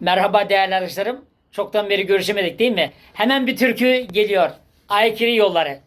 Merhaba değerli arkadaşlarım. Çoktan beri görüşemedik değil mi? Hemen bir türkü geliyor. Aykırı yolları.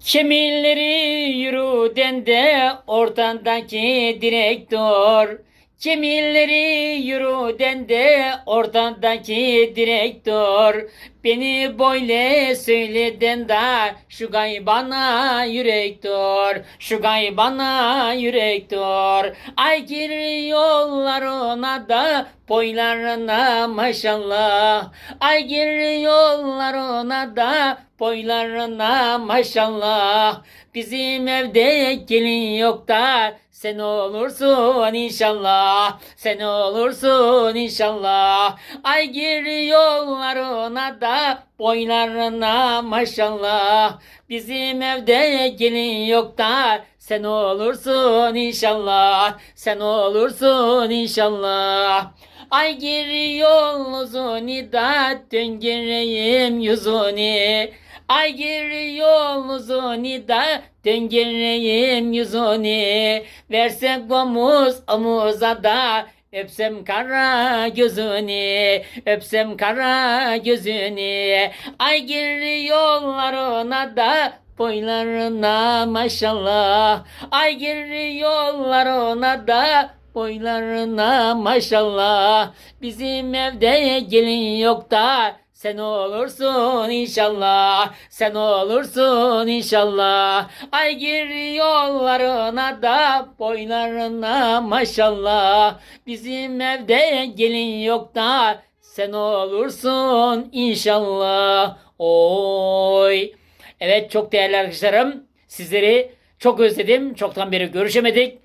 Cemilleri yürüden de ortandaki direktör. Cemilleri yürüden de ortandaki direktör. Beni böyle söyleden da şu gaybana yürek dur. Şu gaybana yürek dur. Ay gir yollarına da boylarına maşallah. Ay gir yollarına da boylarına maşallah. Bizim evde gelin yok da sen olursun inşallah. Sen olursun inşallah. Ay gir yollarına da boylarına maşallah. Bizim evde gelin yok da sen olursun inşallah. Sen olursun inşallah. Ay gir yolunu da döngüreyim yüzünü. Ay gir yolunu da döngüreyim yüzünü. Versek omuz omuza da Öpsem kara gözünü, öpsem kara gözünü. Ay gir yollarına da boylarına maşallah. Ay gir yollarına da boylarına maşallah. Bizim evde gelin yok da sen olursun inşallah. Sen olursun inşallah. Ay gir yollarına da boylarına maşallah. Bizim evde gelin yok da sen olursun inşallah. Oy. Evet çok değerli arkadaşlarım. Sizleri çok özledim. Çoktan beri görüşemedik.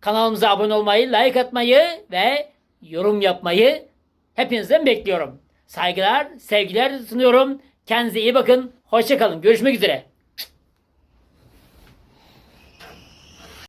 Kanalımıza abone olmayı, like atmayı ve yorum yapmayı hepinizden bekliyorum. Saygılar, sevgiler sunuyorum. Kendinize iyi bakın. Hoşçakalın. Görüşmek üzere.